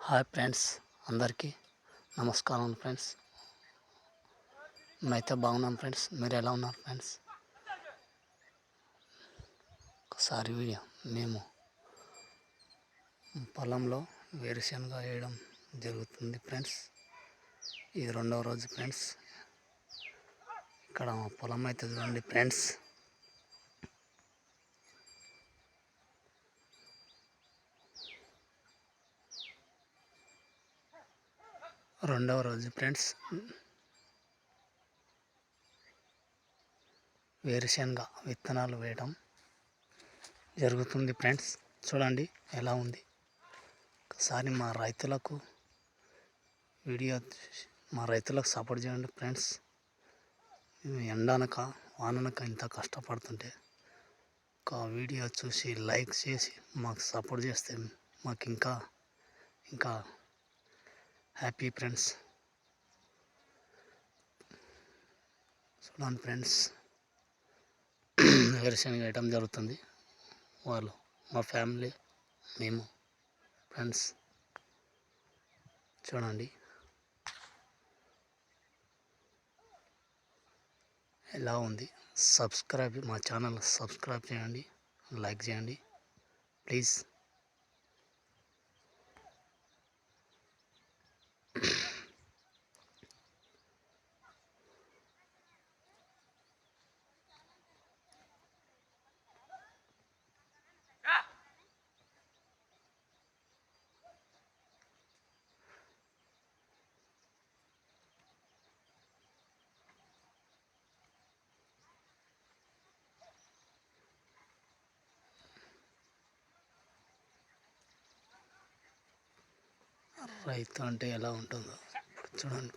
Hi friends అందరికీ నమస్కారం friends నేనైతే బాగున్నాను ఫ్రెండ్స్ మీరు ఎలా ఉన్నారు ఫ్రెండ్స్ ఒకసారి వీడియో. మేము పొలంలో వేరుశనగ వేయడం జరుగుతుంది ఫ్రెండ్స్ ఇది రెండవ రోజు ఫ్రెండ్స్ ఇక్కడ పొలం అయితే చూడండి ఫ్రెండ్స్. రెండవ రోజు ఫ్రెండ్స్. వేరుశనగ విత్తనాలు వేయడం జరుగుతుంది ఫ్రెండ్స్. చూడండి ఎలా ఉంది. ఒకసారి మా రైతులకు వీడియో మా రైతులకు సపోర్ట్ చేయండి ఫ్రెండ్స్. ఎండనక వాననక ఇంత కష్టపడుతుంటే ఒక వీడియో చూసి లైక్ చేసి మాకు సపోర్ట్ చేస్తే మాకు ఇంకా ఇంకా హ్యాపీ ఫ్రెండ్స్. చూడండి ఫ్రెండ్స్. వేరుశనగ వేయటం జరుగుతుంది. వాళ్ళు మా ఫ్యామిలీ మేము ఫ్రెండ్స్. చూడండి. ఎలా ఉంది? సబ్స్క్రైబ్ మా ఛానల్ సబ్స్క్రైబ్ చేయండి లైక్ చేయండి. ప్లీజ్. రైతు అంటే ఎలా ఉంటుందో చూడండి.